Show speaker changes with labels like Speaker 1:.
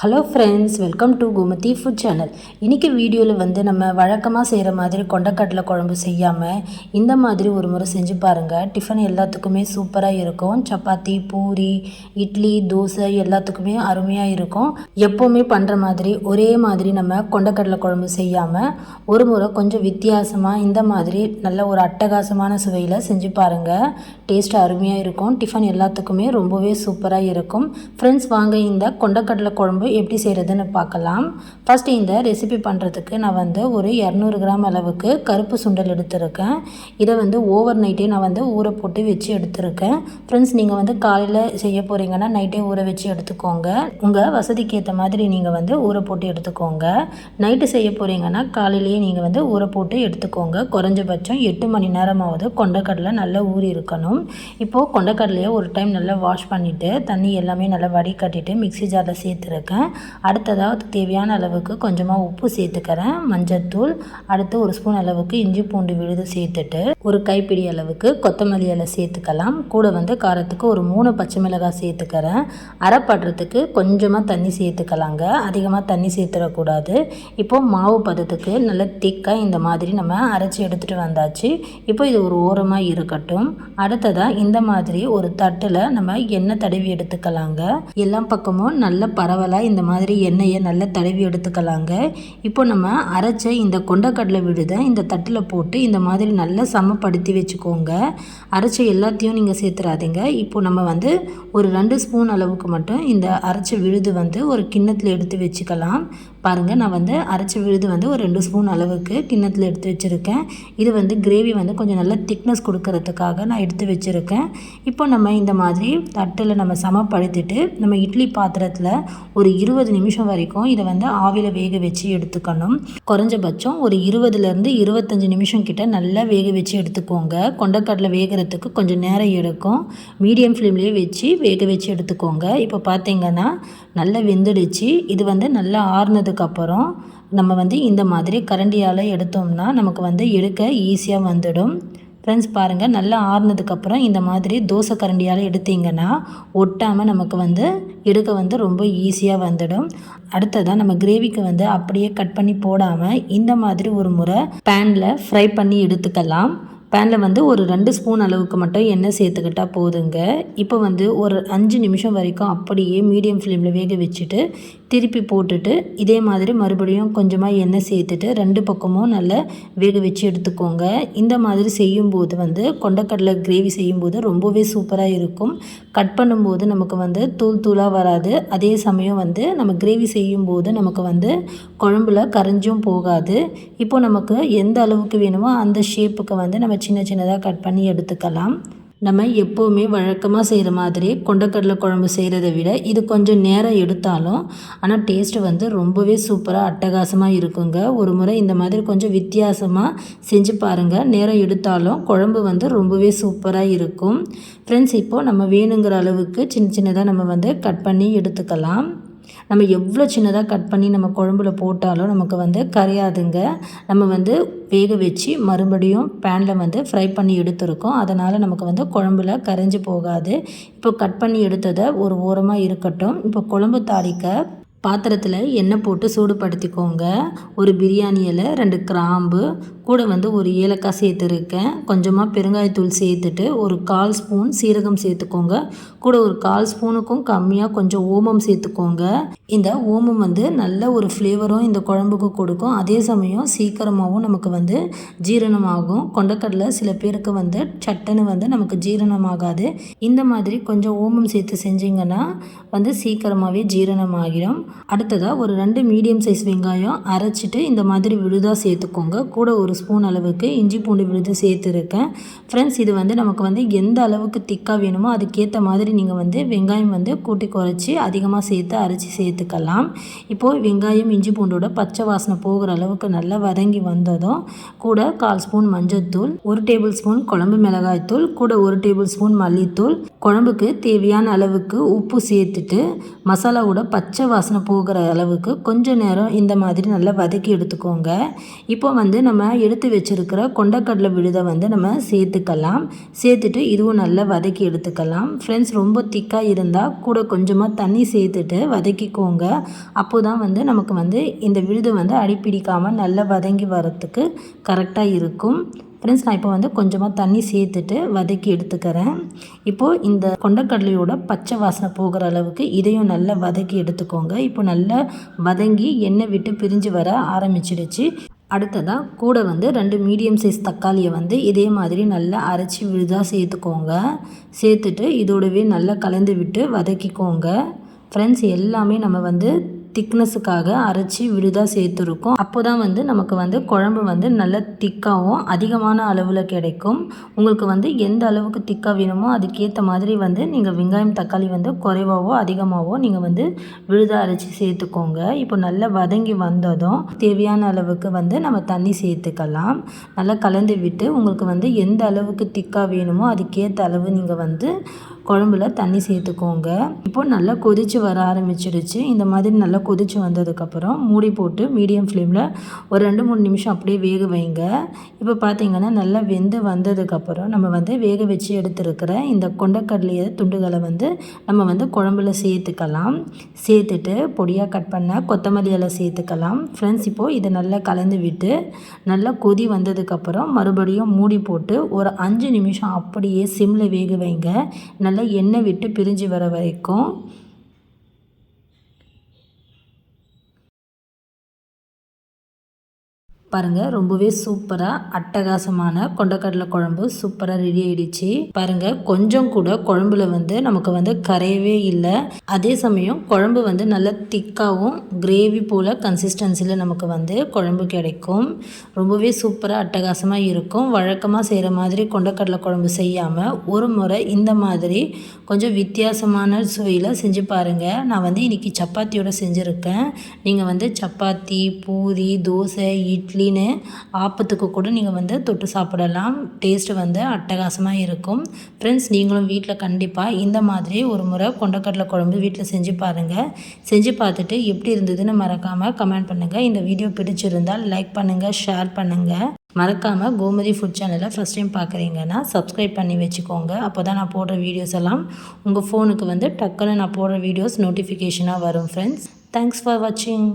Speaker 1: Hello friends welcome to Gomathi food channel இன்றைக்கி வீடியோவில் வந்து நம்ம வழக்கமாக செய்கிற மாதிரி கொண்டக்கடலை குழம்பு செய்யாமல் இந்த மாதிரி ஒரு முறை செஞ்சு பாருங்கள் டிஃபன் எல்லாத்துக்குமே சூப்பராக இருக்கும். சப்பாத்தி பூரி இட்லி தோசை எல்லாத்துக்குமே அருமையாக இருக்கும். எப்போவுமே பண்ணுற மாதிரி ஒரே மாதிரி நம்ம கொண்டக்கடலை குழம்பு செய்யாமல் ஒரு முறை கொஞ்சம் வித்தியாசமாக இந்த மாதிரி நல்ல ஒரு அட்டகாசமான சுவையில் செஞ்சு பாருங்கள் டேஸ்ட் அருமையாக இருக்கும். டிஃபன் எல்லாத்துக்குமே ரொம்பவே சூப்பராக இருக்கும். ஃப்ரெண்ட்ஸ் வாங்க இந்த கொண்டக்கடலை குழம்பு எப்படி செய்கிறதுன்னு பார்க்கலாம். ஃபஸ்ட்டு இந்த ரெசிபி பண்ணுறதுக்கு நான் வந்து ஒரு இரநூறு கிராம் அளவுக்கு கருப்பு சுண்டல் எடுத்திருக்கேன். இதை வந்து ஓவர் நைட்டே நான் வந்து ஊற போட்டு வச்சு எடுத்திருக்கேன். ஃப்ரெண்ட்ஸ் நீங்கள் வந்து காலையில் செய்ய போகிறீங்கன்னா நைட்டே ஊற வச்சு எடுத்துக்கோங்க. உங்கள் வசதிக்கு ஏற்ற மாதிரி நீங்கள் வந்து ஊற போட்டு எடுத்துக்கோங்க. நைட்டு செய்ய போகிறீங்கன்னா காலையிலேயே நீங்கள் வந்து ஊற போட்டு எடுத்துக்கோங்க. குறைஞ்சபட்சம் எட்டு மணி நேரமாவது கொண்டக்கடலை நல்லா ஊறி இருக்கணும். இப்போது கொண்டக்கடலையை ஒரு டைம் நல்லா வாஷ் பண்ணிவிட்டு தண்ணி எல்லாமே நல்லா வடிகட்டிட்டு மிக்ஸி ஜாரில் சேர்த்துருக்கேன். அடுத்ததாக தேவையான அளவுக்கு கொஞ்சமாக உப்பு சேர்த்துக்கிறேன். மஞ்சத்தூள் அடுத்து ஒரு ஸ்பூன் அளவுக்கு இஞ்சி பூண்டு விழுது சேர்த்துட்டு ஒரு கைப்பிடி அளவுக்கு கொத்தமல்லி இலை சேர்த்துக்கலாம். கூட வந்து காரத்துக்கு ஒரு மூணு பச்சை மிளகாய் சேர்த்துக்கிறேன். அரைப்படுறதுக்கு கொஞ்சமாக தண்ணி சேர்த்துக்கலாங்க. அதிகமாக தண்ணி சேர்த்துடக்கூடாது. இப்போது மாவு பதத்துக்கு நல்ல திக்காக இந்த மாதிரி நம்ம அரைச்சி எடுத்துகிட்டு வந்தாச்சு. இப்போ இது ஒரு ஓரமாக இருக்கட்டும். அடுத்ததாக இந்த மாதிரி ஒரு தட்டில் நம்ம எண்ணெய் தடவி எடுத்துக்கலாங்க. எல்லா பக்கமும் நல்ல பரவலாக இந்த மாதிரி எண்ணெயை நல்லா தடவி எடுத்துக்கலாங்க. இப்போ நம்ம அரைச்ச இந்த கொண்டக்கடலை விழுதை இந்த தட்டில் போட்டு இந்த மாதிரி நல்லா சமப்படுத்தி வச்சுக்கோங்க. அரைச்ச எல்லாத்தையும் நீங்கள் சேர்த்துறாதீங்க. இப்போ நம்ம வந்து ஒரு ரெண்டு ஸ்பூன் அளவுக்கு மட்டும் இந்த அரைச்ச விழுது வந்து ஒரு கிண்ணத்தில் எடுத்து வச்சுக்கலாம். பாருங்கள் நான் வந்து அரைச்ச விழுது வந்து ஒரு ரெண்டு ஸ்பூன் அளவுக்கு கிண்ணத்தில் எடுத்து வச்சுருக்கேன். இது வந்து கிரேவி வந்து கொஞ்சம் நல்லா திக்னஸ் கொடுக்கறதுக்காக நான் எடுத்து வச்சுருக்கேன். இப்போ நம்ம இந்த மாதிரி தட்டில் நம்ம சமப்படுத்திட்டு நம்ம இட்லி பாத்திரத்தில் ஒரு இருபது நிமிஷம் வரைக்கும் இதை வந்து ஆவியில் வேக வச்சு எடுத்துக்கணும். குறைஞ்சபட்சம் ஒரு இருபதுலேருந்து இருபத்தஞ்சி நிமிஷம் கிட்ட நல்லா வேக வச்சு எடுத்துக்கோங்க. கொண்டக்கடலை வேகிறதுக்கு கொஞ்சம் நேரம் எடுக்கும். மீடியம் ஃப்ளேம்லேயே வச்சு வேக வச்சு எடுத்துக்கோங்க. இப்போ பார்த்தீங்கன்னா நல்லா வெந்துடுச்சு. இது வந்து நல்லா ஆறுனதுக்கு வந்ததுக்கப்புறம் நம்ம வந்து இந்த மாதிரி கரண்டியால் எடுத்தோம்னா நமக்கு வந்து எடுக்க ஈஸியாக வந்துடும். ஃப்ரெண்ட்ஸ் பாருங்கள் நல்லா ஆறுனதுக்கப்புறம் இந்த மாதிரி தோசை கரண்டியால் எடுத்தீங்கன்னா ஒட்டாமல் நமக்கு வந்து எடுக்க வந்து ரொம்ப ஈஸியாக வந்துடும். அடுத்ததாக நம்ம கிரேவிக்கு வந்து அப்படியே கட் பண்ணி போடாமல் இந்த மாதிரி ஒரு முறை பேனில் ஃப்ரை பண்ணி எடுத்துக்கலாம். பேனில் வந்து ஒரு ரெண்டு ஸ்பூன் அளவுக்கு மட்டும் எண்ணெய் சேர்த்துக்கிட்டால் போதுங்க. இப்போ வந்து ஒரு அஞ்சு நிமிஷம் வரைக்கும் அப்படியே மீடியம் ஃப்ளேமில் வேக வச்சுட்டு திருப்பி போட்டுட்டு இதே மாதிரி மறுபடியும் கொஞ்சமாக எண்ணெய் சேர்த்துட்டு ரெண்டு பக்கமும் நல்லா வேக வச்சு எடுத்துக்கோங்க. இந்த மாதிரி செய்யும்போது வந்து கொண்டக்கடலை கிரேவி செய்யும்போது ரொம்பவே சூப்பராக இருக்கும். கட் பண்ணும்போது நமக்கு வந்து தூள் தூளாக வராது. அதே சமயம் வந்து நம்ம கிரேவி செய்யும்போது நமக்கு வந்து குழம்புல கரைஞ்சும் போகாது. இப்போ நமக்கு எந்த அளவுக்கு வேணுமோ அந்த ஷேப்புக்கு வந்து நம்ம சின்ன சின்னதாக கட் பண்ணி எடுத்துக்கலாம். நம்ம எப்போவுமே வழக்கமாக செய்கிற மாதிரி கொண்டக்கடலை குழம்பு செய்கிறத விட இது கொஞ்சம் நேரம் எடுத்தாலும் ஆனால் டேஸ்ட்டு வந்து ரொம்பவே சூப்பராக அட்டகாசமாக இருக்குங்க. ஒரு முறை இந்த மாதிரி கொஞ்சம் வித்தியாசமாக செஞ்சு பாருங்கள் நேரம் எடுத்தாலும் குழம்பு வந்து ரொம்பவே சூப்பராக இருக்கும். ஃப்ரெண்ட்ஸ் இப்போது நம்ம வேணுங்கிற அளவுக்கு சின்ன சின்னதாக நம்ம வந்து கட் பண்ணி எடுத்துக்கலாம். நம்ம எவ்வளோ சின்னதாக கட் பண்ணி நம்ம குழம்புல போட்டாலும் நமக்கு வந்து கரையாதுங்க. நம்ம வந்து வேக வச்சு மறுபடியும் பேனில் வந்து ஃப்ரை பண்ணி எடுத்துருக்கோம். அதனால் நமக்கு வந்து குழம்புல கரைஞ்சி போகாது. இப்போ கட் பண்ணி எடுத்ததை ஒரு ஓரமாக இருக்கட்டும். இப்போ குழம்பு தாளிக்க பாத்திரத்தில் எண்ணெய் போட்டு சூடுபடுத்திக்கோங்க. ஒரு பிரியாணி இலை ரெண்டு கிராம்பு கூட வந்து ஒரு ஏலக்காய் சேர்த்துருக்கேன் கொஞ்சமாக பெருங்காயத்தூள் சேர்த்துட்டு ஒரு கால் ஸ்பூன் சீரகம் சேர்த்துக்கோங்க. கூட ஒரு கால் ஸ்பூனுக்கும் கம்மியாக கொஞ்சம் ஓமம் சேர்த்துக்கோங்க. இந்த ஓமம் வந்து நல்ல ஒரு ஃப்ளேவரும் இந்த குழம்புக்கு கொடுக்கும். அதே சமயம் சீக்கிரமாகவும் நமக்கு வந்து ஜீரணமாகும். கொண்டக்கடலை சில பேருக்கு வந்து சட்டன்னு வந்து நமக்கு ஜீரணமாகாது. இந்த மாதிரி கொஞ்சம் ஓமம் சேர்த்து செஞ்சிங்கன்னா வந்து சீக்கிரமாகவே ஜீரணமாகிடும். அடுத்ததாக ஒரு ரெண்டு மீடியம் சைஸ் வெங்காயம் அரைச்சிட்டு இந்த மாதிரி விழுதாக சேர்த்துக்கோங்க. கூட ஒரு ஸ்பூன் அளவுக்கு இஞ்சி பூண்டு விழுது சேர்த்துருக்கேன். ஃப்ரெண்ட்ஸ் இது வந்து நமக்கு வந்து எந்த அளவுக்கு திக்காக வேணுமோ அதுக்கேற்ற மாதிரி நீங்கள் வந்து வெங்காயம் வந்து கூட்டி குறைச்சி அதிகமாக சேர்த்து அரைச்சி சேர்த்துக்கலாம். இப்போது வெங்காயம் இஞ்சி பூண்டோட பச்சை வாசனை போகிற அளவுக்கு நல்லா வதங்கி வந்ததும் கூட கால் ஸ்பூன் மஞ்சள்தூள் ஒரு டேபிள் ஸ்பூன் குழம்பு மிளகாய்த்தூள் கூட ஒரு டேபிள் ஸ்பூன் மல்லித்தூள். குழம்புக்கு தேவையான அளவுக்கு உப்பு சேர்த்துட்டு மசாலாவோட பச்சை வாசனை போகிற அளவுக்கு கொஞ்சம் நேரம் இந்த மாதிரி நல்லா வதக்கி எடுத்துக்கோங்க. இப்போ வந்து நம்ம எடுத்து வச்சுருக்கிற கொண்டக்கடலை விழுதை வந்து நம்ம சேர்த்துக்கலாம். சேர்த்துட்டு இதுவும் நல்லா வதக்கி எடுத்துக்கலாம். ஃப்ரெண்ட்ஸ் ரொம்ப திக்காக இருந்தால் கூட கொஞ்சமாக தண்ணி சேர்த்துட்டு வதக்கிக்கோங்க. அப்போ தான் வந்து நமக்கு வந்து இந்த விழுது வந்து அடிப்பிடிக்காமல் நல்லா வதங்கி வரத்துக்கு கரெக்டாக இருக்கும். ஃப்ரெண்ட்ஸ் நான் இப்போ வந்து கொஞ்சமாக தண்ணி சேர்த்துட்டு வதக்கி எடுத்துக்கிறேன். இப்போது இந்த கொண்டக்கடலையோட பச்சை வாசனை போகிற அளவுக்கு இதையும் நல்லா வதக்கி எடுத்துக்கோங்க. இப்போ நல்லா வதங்கி எண்ணெய் விட்டு பிரிஞ்சு வர ஆரம்பிச்சிடுச்சு. அடுத்ததாக கூட வந்து ரெண்டு மீடியம் சைஸ் தக்காளியை வந்து இதே மாதிரி நல்லா அரைச்சி விழுதாக சேர்த்துக்கோங்க. சேர்த்துட்டு இதோடவே நல்லா கலந்து விட்டு வதக்கிக்கோங்க. ஃப்ரெண்ட்ஸ் எல்லாமே நம்ம வந்து திக்னஸுக்காக அரைச்சி விழுதாக சேர்த்துருக்கோம். அப்போ தான் வந்து நமக்கு வந்து குழம்பு வந்து நல்ல திக்காகவும் அதிகமான அளவில் கிடைக்கும். உங்களுக்கு வந்து எந்த அளவுக்கு திக்காக வேணுமோ அதுக்கேற்ற மாதிரி வந்து நீங்கள் வெங்காயம் தக்காளி வந்து குறைவாகவோ அதிகமாகவோ நீங்கள் வந்து விழுதாக அரைச்சி சேர்த்துக்கோங்க. இப்போ நல்லா வதங்கி வந்ததும் தேவையான அளவுக்கு வந்து நம்ம தண்ணி சேர்த்துக்கலாம். நல்லா கலந்து விட்டு உங்களுக்கு வந்து எந்த அளவுக்கு திக்காக வேணுமோ அதுக்கேற்ற அளவு நீங்கள் வந்து குழம்புல தண்ணி சேர்த்துக்கோங்க. இப்போ நல்லா கொதித்து வர ஆரம்பிச்சிருச்சு. இந்த மாதிரி நல்லா கொதித்து வந்ததுக்கப்புறம் மூடி போட்டு மீடியம் ஃப்ளேமில் ஒரு ரெண்டு மூணு நிமிஷம் அப்படியே வேக வைங்க. இப்போ பார்த்திங்கன்னா நல்லா வெந்து வந்ததுக்கப்புறம் நம்ம வந்து வேக வச்சு எடுத்துருக்கிற இந்த கொண்டக்கடலைய துண்டுகளை வந்து நம்ம வந்து குழம்புல சேர்த்துக்கலாம். சேர்த்துட்டு பொடியாக கட் பண்ண கொத்தமல்லி எல்லாம் சேர்த்துக்கலாம். ஃப்ரெண்ட்ஸ் இப்போது இதை நல்லா கலந்து விட்டு நல்லா கொதி வந்ததுக்கப்புறம் மறுபடியும் மூடி போட்டு ஒரு அஞ்சு நிமிஷம் அப்படியே சிம்மில் வேக வைங்க. நல்லா நல்லா எண்ணெய் விட்டு பிரிஞ்சு வர வரைக்கும் பாருங்கள் ரொம்பவே சூப்பராக அட்டகாசமான கொண்டக்கடலை குழம்பு சூப்பராக ரெடி ஆகிடுச்சு பாருங்கள் கொஞ்சம் கூட குழம்புல வந்து நமக்கு வந்து கரையவே இல்லை. அதே சமயம் குழம்பு வந்து நல்லா திக்காகவும் கிரேவி போல் கன்சிஸ்டன்சியில் நமக்கு வந்து குழம்பு கிடைக்கும். ரொம்பவே சூப்பராக அட்டகாசமாக இருக்கும். வழக்கமாக செய்கிற மாதிரி கொண்டக்கடலை குழம்பு செய்யாமல் ஒரு முறை இந்த மாதிரி கொஞ்சம் வித்தியாசமான சுவையில் செஞ்சு பாருங்கள் நான் வந்து இன்றைக்கி சப்பாத்தியோடு செஞ்சுருக்கேன். நீங்கள் வந்து சப்பாத்தி பூரி தோசை இட்லி இட்லின்னு ஆப்பத்துக்கு கூட நீங்கள் வந்து தொட்டு சாப்பிடலாம். டேஸ்ட்டு வந்து அட்டகாசமாக இருக்கும். ஃப்ரெண்ட்ஸ் நீங்களும் வீட்டில் கண்டிப்பாக இந்த மாதிரி ஒரு முறை கொண்டக்கடலை குழம்பு வீட்டில் செஞ்சு பாருங்கள் செஞ்சு பார்த்துட்டு எப்படி இருந்ததுன்னு மறக்காமல் கமெண்ட் பண்ணுங்கள் இந்த வீடியோ பிடிச்சிருந்தால் லைக் பண்ணுங்கள் ஷேர் பண்ணுங்கள் மறக்காமல் கோமதி ஃபுட் சேனலை ஃபஸ்ட் டைம் பார்க்குறீங்கன்னா சப்ஸ்கிரைப் பண்ணி வச்சுக்கோங்க. அப்போ தான் நான் போடுற வீடியோஸ் எல்லாம் உங்கள் ஃபோனுக்கு வந்து டக்குன்னு நான் போடுற வீடியோஸ் நோட்டிஃபிகேஷனாக வரும் ஃப்ரெண்ட்ஸ் தேங்க்ஸ் ஃபார் வாட்சிங்